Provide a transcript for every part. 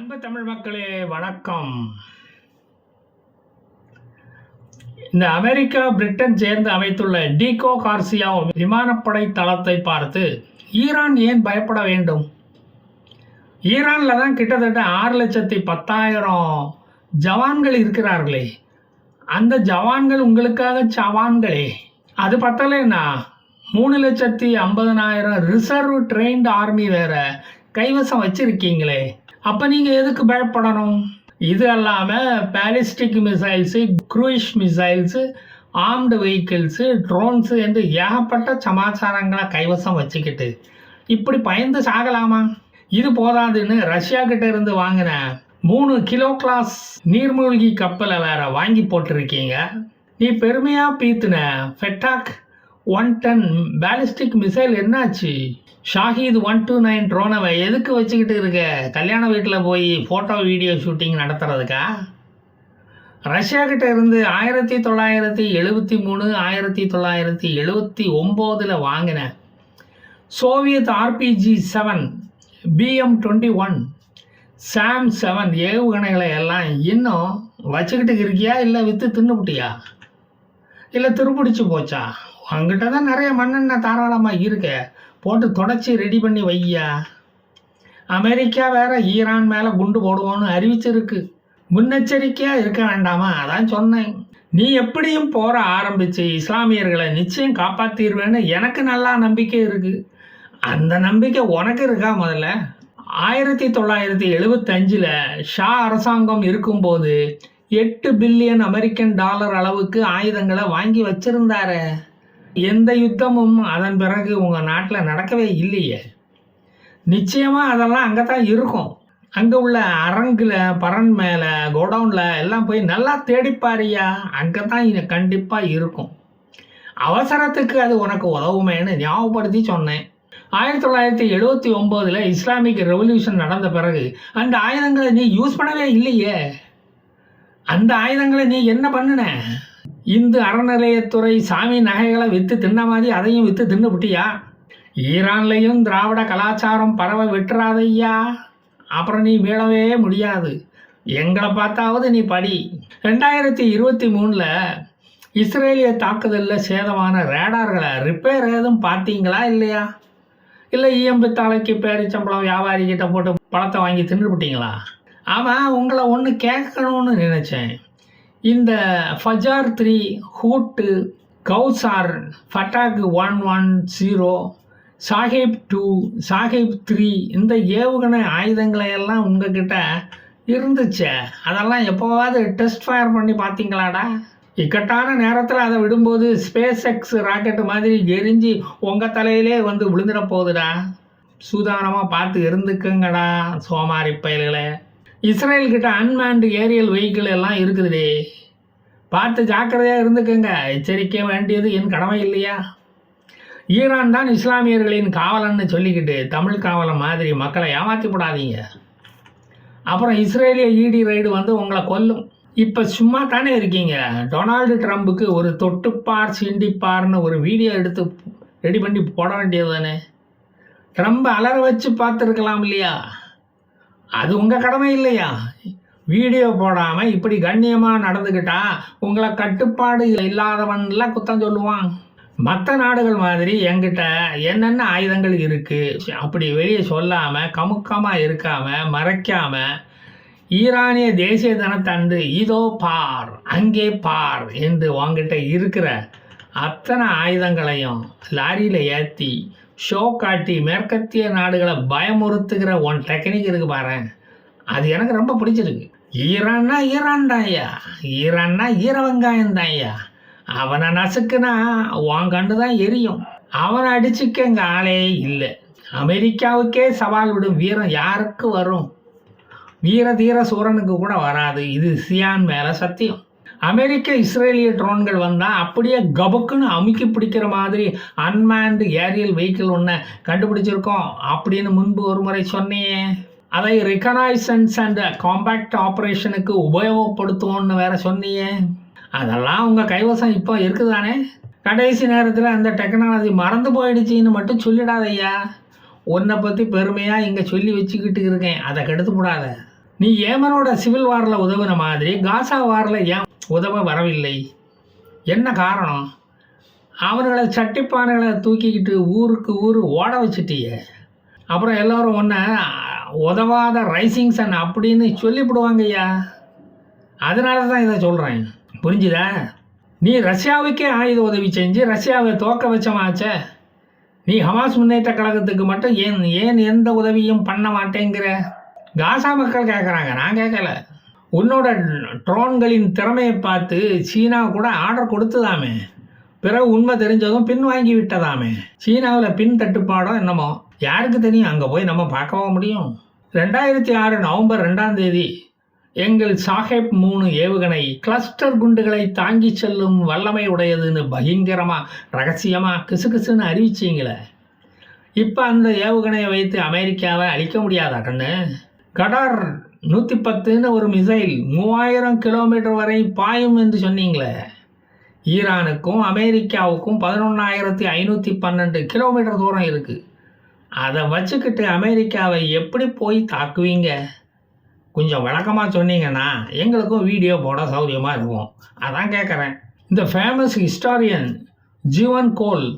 அன்பு தமிழ் மக்களே வணக்கம். இந்த அமெரிக்கா பிரிட்டன் சேர்ந்து அமைத்துள்ள டீகோ கார்சியா விமானப்படை தளத்தை பார்த்து ஈரான் ஏன் பயப்பட வேண்டும்? ஈரானில் தான் கிட்டத்தட்ட ஆறு லட்சத்தி பத்தாயிரம் ஜவான்கள் இருக்கிறார்களே. அந்த ஜவான்கள் உங்களுக்காக ஜவான்களே அது பத்தலைன்னா மூணு லட்சத்தி ஐம்பதனாயிரம் ரிசர்வ் ட்ரெயின்டு ஆர்மி வேற கைவசம் வச்சுருக்கீங்களே. அப்போ நீங்கள் எதுக்கு பயப்படணும்? இது அல்லாமல் ballistic missiles cruise missiles armed vehicles drones என்று ஏகப்பட்ட சமாச்சாரங்களை கைவசம் வச்சுக்கிட்டு இப்படி பயந்து சாகலாமா? இது போதாதுன்னு ரஷ்யா கிட்ட இருந்து வாங்கின மூணு கிலோ கிளாஸ் நீர்மூழ்கி கப்பலை வேற வாங்கி போட்டிருக்கீங்க. நீ பெருமையாக பீத்துன. Fateh one ten ballistic missile என்னாச்சு? ஷாஹித் ஒன் டூ நைன் ட்ரோனவை எதுக்கு வச்சுக்கிட்டு இருக்க? கல்யாண வீட்டில் போய் ஃபோட்டோ வீடியோ ஷூட்டிங் நடத்துறதுக்கா? ரஷ்யா கிட்ட இருந்து ஆயிரத்தி தொள்ளாயிரத்தி எழுபத்தி மூணு ஆயிரத்தி தொள்ளாயிரத்தி எழுபத்தி ஒம்போதில் வாங்கின Soviet RPG seven BM twenty one SAM seven ஏவுகணைகளை எல்லாம் இன்னும் வச்சுக்கிட்டு இருக்கியா? இல்லை விற்று தின்னுபிட்டியா? இல்லை துருப்பிடிச்சு போச்சா? உங்ககிட்ட தான் நிறைய மண்ணெண்ணெய் தாராளமாக இருக்கு. போட்டு தொடச்சி ரெடி பண்ணி வையா அமெரிக்கா வேற ஈரான் மேலே குண்டு போடுவோன்னு அறிவிச்சிருக்கு. முன்னெச்சரிக்கையாக இருக்க வேண்டாமா? அதான் சொன்னேன். நீ எப்படியும் போற ஆரம்பிச்சு இஸ்லாமியர்களை நிச்சயம் காப்பாத்திடுவேன்னு எனக்கு நல்லா நம்பிக்கை இருக்கு. அந்த நம்பிக்கை உனக்கு இருக்கா முதல்ல? ஆயிரத்தி தொள்ளாயிரத்தி எழுபத்தஞ்சில் ஷா அரசாங்கம் இருக்கும்போது எட்டு பில்லியன் அமெரிக்கன் டாலர் அளவுக்கு ஆயுதங்களை வாங்கி வச்சிருந்தாரு. எந்த யுத்தமும் அதன் பிறகு உங்கள் நாட்டில் நடக்கவே இல்லையே. நிச்சயமாக அதெல்லாம் அங்கே தான் இருக்கும். அங்கே உள்ள அரங்கில் பரன் மேலே கோடவுனில் எல்லாம் போய் நல்லா தேடிப்பாரியா அங்கே தான் இது கண்டிப்பாக இருக்கும். அவசரத்துக்கு அது உனக்கு உதவுமேன்னு ஞாபகப்படுத்தி சொன்னேன். ஆயிரத்தி தொள்ளாயிரத்தி எழுபத்தி ஒம்போதில் இஸ்லாமிக் ரெவல்யூஷன் நடந்த பிறகு அந்த ஆயுதங்களை நீ யூஸ் பண்ணவே இல்லையே. அந்த ஆயுதங்களை நீ என்ன பண்ணுன? இந்து அறநிலையத்துறை சாமி நகைகளை விற்று தின்ன மாதிரி அதையும் விற்று தின்னுபிட்டியா ஈரான்லையும் திராவிட கலாச்சாரம் பரவ விட்டுறாதையா? அப்புறம் நீ மீளவே முடியாது. எங்களை பார்த்தாவது நீ படி. ரெண்டாயிரத்தி இருபத்தி மூணில் இஸ்ரேலிய தாக்குதலில் சேதமான ரேடார்களை ரிப்பேர் ஏதும் பார்த்தீங்களா இல்லையா? இல்லை இஎம்பி தலைக்கு பேரிச்சம்பளம் வியாபாரிக்கிட்ட போட்டு பழத்தை வாங்கி தின்னுபிட்டீங்களா அவன் உங்களை ஒன்று கேட்கணும்னு நினச்சேன். இந்த Fajr three Hoot Kowsar Fateh one one zero Shahab two Shahab three இந்த ஏவுகணை ஆயுதங்களை எல்லாம் உங்ககிட்ட இருந்துச்சே. அதெல்லாம் எப்போவாவது டெஸ்ட் ஃபயர் பண்ணி பார்த்தீங்களாடா? இக்கட்டான நேரத்தில் அதை விடும்போது ஸ்பேஸ் எக்ஸ் ராக்கெட்டு மாதிரி எரிஞ்சு உங்கள் தலையிலே வந்து விழுந்துட போகுதுடா. சூதானமாக பார்த்து இருந்துக்குங்கடா சோமாரி பயல்களே. இஸ்ரேல் கிட்ட அன்மேண்டு ஏரியல் வெஹிக்கிள் எல்லாம் இருக்குதுடே. பார்த்து ஜாக்கிரதையாக இருந்துக்குங்க. எச்சரிக்க வேண்டியது என் கடமை இல்லையா? ஈரான் தான் இஸ்லாமியர்களின் காவலன்னு சொல்லிக்கிட்டு தமிழ் காவலன் மாதிரி மக்களை ஏமாற்றி விடாதீங்க அப்புறம் இஸ்ரேலிய இடி ரைடு வந்து உங்களை கொல்லும். இப்போ சும்மா தானே இருக்கீங்க. டொனால்டு ட்ரம்புக்கு ஒரு தொட்டுப்பார் சிண்டிப்பார்னு ஒரு வீடியோ எடுத்து ரெடி பண்ணி போட வேண்டியது தானே? ட்ரம்ப் அலற வச்சு பார்த்துருக்கலாம் இல்லையா? அது உங்கள் கடமை இல்லையா? வீடியோ போடாமல் இப்படி கண்ணியமாக நடந்துக்கிட்டா உங்களை கட்டுப்பாடு இல்லாதவன்லாம் குத்தம் சொல்லுவான். மற்ற நாடுகள் மாதிரி எங்கிட்ட என்னென்ன ஆயுதங்கள் இருக்குது அப்படி வெளியே சொல்லாமல் கமுக்கமாக இருக்காமல் மறைக்காமல் ஈரானிய தேசிய தினத்தன்று இதோ பார் அங்கே பார் என்று உங்ககிட்ட இருக்கிற அத்தனை ஆயுதங்களையும் லாரியில் ஏற்றி ஷோ காட்டி மேற்கத்திய நாடுகளை பயமுறுத்துகிற ஒன் டெக்னிக் இருக்கு பாரு. அது எனக்கு ரொம்ப பிடிச்சிருக்கு. ஈரான்னா ஈரான் தாய்யா ஈரான்னா ஈர வெங்காயம் தான் ஐயா அவனை நசுக்குனா உன் கண்டு தான் எரியும். அவனை அடிச்சுக்க எங்கள் ஆளே இல்லை. அமெரிக்காவுக்கே சவால் விடும் வீரம் யாருக்கு வரும்? வீர தீர சூரனுக்கு கூட வராது. இது சியான் மேலே சத்தியம். அமெரிக்க இஸ்ரேலிய ட்ரோன்கள் வந்தால் அப்படியே கபக்குன்னு அமுக்கி பிடிக்கிற மாதிரி அன்மேண்டு ஏரியல் வெஹிக்கிள் ஒன்று கண்டுபிடிச்சிருக்கோம். அப்படின்னு முன்பு ஒரு முறை சொன்னியே அதை ரிகனைசன்ஸ் அண்ட் காம்பேக்ட் ஆப்ரேஷனுக்கு உபயோகப்படுத்துவோன்னு வேற சொன்னியே அதெல்லாம் உங்கள் கைவசம் இப்போ இருக்குதானே? கடைசி நேரத்தில் அந்த டெக்னாலஜி மறந்து போயிடுச்சின்னு மட்டும் சொல்லிடாதய்யா. உன்னை பற்றி பெருமையாக இங்கே சொல்லி வச்சுக்கிட்டு இருக்கேன். அதை கெடுத்து விடாத நீ ஏமனோட சிவில் வாரில் உதவுன மாதிரி காசா வாரில் ஏன் உதவ வரவில்லை. என்ன காரணம்? அவர்களை சட்டிப்பானைகளை தூக்கிக்கிட்டு ஊருக்கு ஊர் ஓட வச்சுட்டியே. அப்புறம் எல்லோரும் ஒன்று உதவாத ரைசிங் சன் அப்படின்னு சொல்லிவிடுவாங்க ஐயா அதனால தான் இதை சொல்கிறேன் புரிஞ்சுதா? நீ ரஷ்யாவுக்கே ஆயுத உதவி செஞ்சு ரஷ்யாவை தோக்க வச்சமாச்சே நீ ஹமாஸ் முன்னேற்ற கழகத்துக்கு மட்டும் ஏன் ஏன் எந்த உதவியும் பண்ண மாட்டேங்கிற? காசா மக்கள் கேட்குறாங்க நான் கேட்கல உன்னோட ட்ரோன்களின் திறமையை பார்த்து சீனா கூட ஆர்டர் கொடுத்துதாமே. பிறகு உண்மை தெரிஞ்சதும் பின் வாங்கி விட்டதாமே. சீனாவில் பின் தட்டுப்பாடோ என்னமோ. யாருக்கு தெரியும்? அங்கே போய் நம்ம பார்க்கவா முடியும்? ரெண்டாயிரத்தி ஆறு நவம்பர் ரெண்டாம் தேதி எங்கள் சாஹேப் மூணு ஏவுகணை கிளஸ்டர் குண்டுகளை தாங்கி செல்லும் வல்லமை உடையதுன்னு பயங்கரமாக ரகசியமாக கிசுகிசுன்னு அறிவிச்சிங்களே. இப்போ அந்த ஏவுகணையை வைத்து அமெரிக்காவை அழிக்க முடியாதா கண்ணு? கடார் நூற்றி பத்துன்னு ஒரு மிசைல் மூவாயிரம் கிலோமீட்டர் வரை பாயும் என்று சொன்னீங்களே. ஈரானுக்கும் அமெரிக்காவுக்கும் பதினொன்றாயிரத்தி ஐநூற்றி பன்னெண்டு கிலோமீட்டர் தூரம் இருக்குது அதை வச்சுக்கிட்டு அமெரிக்காவை எப்படி போய் தாக்குவீங்க? கொஞ்சம் விளக்கமாக சொன்னீங்கன்னா எங்களுக்கும் வீடியோ போட சௌகரியமாக இருக்கும். அதான் கேட்குறேன் இந்த ஃபேமஸ் ஹிஸ்டாரியன் ஜீவன் கோல்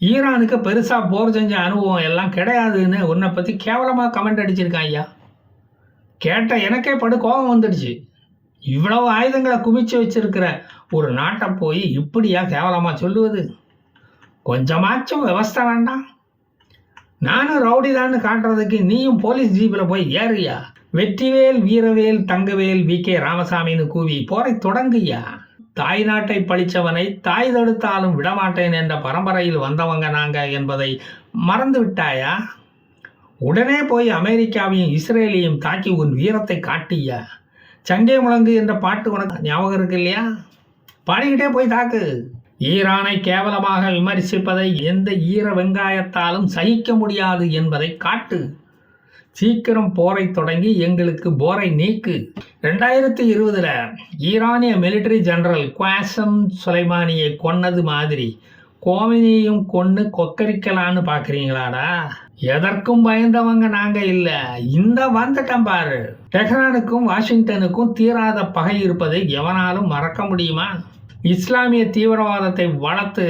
ஈரானுக்கு பெருசாக போர் செஞ்ச அனுபவம் எல்லாம் கிடையாதுன்னு உன்னை பற்றி கேவலமாக கமெண்ட் அடிச்சிருக்கான் ஐயா. கேட்ட எனக்கே படு கோபம் வந்துடுச்சு. இவ்வளவு ஆயுதங்களை குவிச்சு வச்சிருக்கிற ஒரு நாட்டை போய் இப்படியா கேவலமாக சொல்லுவது? கொஞ்சமாச்சும் விவஸ்தை வேண்டாம். நானும் ரவுடிதான்னு காட்டுறதுக்கு நீயும் போலீஸ் ஜீப்பில் போய் ஏறியா வெற்றிவேல் வீரவேல் தங்கவேல் வி. கே. ராமசாமின்னு கூவி போரை தொடங்குயா தாய் நாட்டை பழிச்சவனை தாய் தடுத்தாலும் விடமாட்டேன் என்ற பரம்பரையில் வந்தவங்க நாங்க என்பதை மறந்து விட்டாயா உடனே போய் அமெரிக்காவையும் இஸ்ரேலையும் தாக்கி உன் வீரத்தை காட்டியா. சங்கை முழங்கு என்ற பாட்டு உனக்கு ஞாபகம் இருக்கு இல்லையா? பாடிக்கிட்டே போய் தாக்கு. ஈரானை கேவலமாக விமர்சிப்பதை எந்த ஈர வெங்காயத்தாலும் சகிக்க முடியாது என்பதை காட்டு. சீக்கிரம் போரை தொடங்கி எங்களுக்கு போரை நீக்கு. ரெண்டாயிரத்தி இருபதில் ஈரானிய மிலிட்டரி ஜெனரல் குவாசம் சுலைமானியை கொன்னது மாதிரி. கோமினியையும் கொன்று கொக்கரிக்கலான்னு பார்க்குறீங்களாடா எதற்கும் பயந்தவங்க நாங்கள் இல்லை. இந்த வந்துட்டோம் பாரு. டெஹ்ரானுக்கும் வாஷிங்டனுக்கும் தீராத பகை இருப்பதை எவனாலும் மறக்க முடியுமா? இஸ்லாமிய தீவிரவாதத்தை வளர்த்து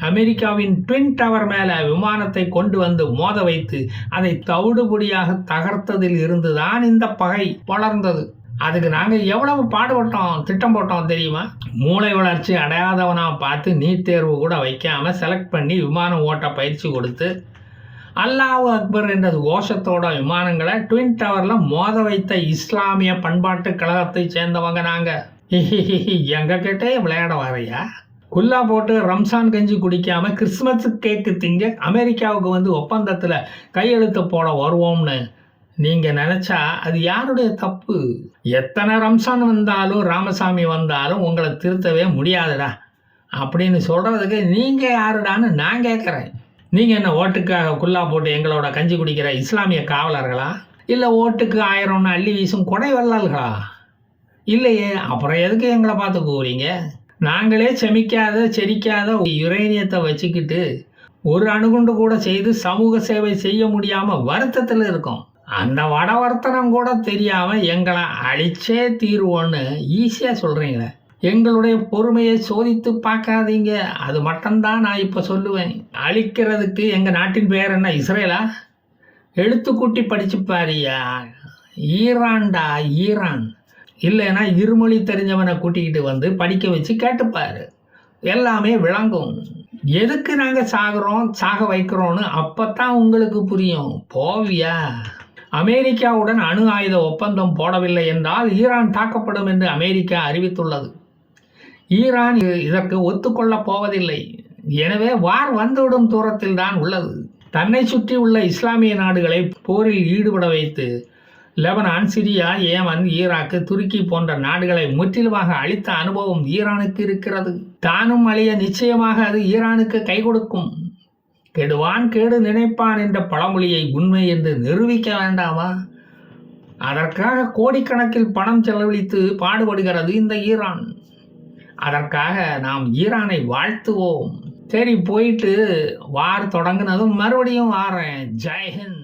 அமெரிக்காவின் ட்வின் டவர் மேலே விமானத்தை கொண்டு வந்து மோத வைத்து அதை தவிடுபொடியாக தகர்த்ததில் இருந்துதான் இந்த பகை வளர்ந்தது. அதுக்கு நாங்கள் எவ்வளவு பாடுபட்டோம் திட்டம் போட்டோம் தெரியுமா? மூளை வளர்ச்சி அடையாதவனாக பார்த்து நீட் தேர்வு கூட வைக்காமல் செலக்ட் பண்ணி விமானம் ஓட்ட பயிற்சி கொடுத்து அல்லாஹ் அக்பர் என்ற கோஷத்தோட விமானங்களை ட்வின் டவரில் மோத வைத்த இஸ்லாமிய பண்பாட்டு கழகத்தை சேர்ந்தவங்க நாங்கள் எங்க கிட்டே விளையாட வரையா? குல்லா போட்டு ரம்சான் கஞ்சி குடிக்காமல் கிறிஸ்மஸ் கேக்கு திங்க அமெரிக்காவுக்கு வந்து ஒப்பந்தத்தில் கையெழுத்து போட வருவோம்னு நீங்கள் நினச்சா அது யாருடைய தப்பு? எத்தனை ரம்சான் வந்தாலும் ராமசாமி வந்தாலும் உங்களை திருத்தவே முடியாதுடா. அப்படின்னு சொல்கிறதுக்கு நீங்கள் யாருடான்னு நான் கேட்குறேன் நீங்கள் என்ன ஓட்டுக்காக குல்லா போட்டு எங்களோட கஞ்சி குடிக்கிற இஸ்லாமிய காவலர்களா? இல்லை ஓட்டுக்கு ஆயிரம்னு அள்ளி வீசும் கொடை வல்லால்களா இல்லையே அப்புறம் எதுக்கு எங்களை பார்த்து கூறீங்க நாங்களே செமிக்காத செரிக்காத யுரேனியத்தை வச்சுக்கிட்டு ஒரு அணுகுண்டு கூட செய்து சமூக சேவை செய்ய முடியாமல் வருத்தத்தில் இருக்கோம். அந்த வடவர்த்தனம் கூட தெரியாமல் எங்களை அழிச்சே தீர்வோன்னு ஈஸியாக சொல்கிறீங்களே எங்களுடைய பொறுமையை சோதித்து பார்க்காதீங்க. அது மட்டும்தான் நான் இப்போ சொல்லுவேன். அழிக்கிறதுக்கு எங்கள் நாட்டின் பெயர் என்ன? இஸ்ரேலா? எழுத்துக்கூட்டி படித்து பாரியா? ஈரான்டா? ஈரான். இல்லைன்னா இருமொழி தெரிஞ்சவனை கூட்டிக்கிட்டு வந்து படிக்க வச்சு கேட்டுப்பார். எல்லாமே விளங்கும். எதுக்கு நாங்கள் சாகிறோம்? சாக வைக்கிறோன்னு அப்போ தான் உங்களுக்கு புரியும். போவியா? அமெரிக்காவுடன் அணு ஆயுத ஒப்பந்தம் போடவில்லை என்றால் ஈரான் தாக்கப்படும் என்று அமெரிக்கா அறிவித்துள்ளது. ஈரான் இதற்கு ஒத்துக்கொள்ளப் போவதில்லை. எனவே வார் வந்துவிடும் தூரத்தில் தான் உள்ளது. தன்னை சுற்றி உள்ள இஸ்லாமிய நாடுகளை போரில் ஈடுபட வைத்து லெபனான் சிரியா ஏமன் ஈராக்கு துருக்கி போன்ற நாடுகளை முற்றிலுமாக அழித்த அனுபவம் ஈரானுக்கு இருக்கிறது. தானும் அழிய நிச்சயமாக அது ஈரானுக்கு கை கொடுக்கும். கெடுவான் கேடு நினைப்பான் என்ற பழமொழியை உண்மை என்று நிரூபிக்க வேண்டாமா? அதற்காக கோடிக்கணக்கில் பணம் செலவழித்து பாடுபடுகிறது இந்த ஈரான். அதற்காக நாம் ஈரானை வாழ்த்துவோம். சரி போயிட்டு வார் தொடங்கினதும் மறுபடியும் வாரேன் ஜெய்ஹிந்த்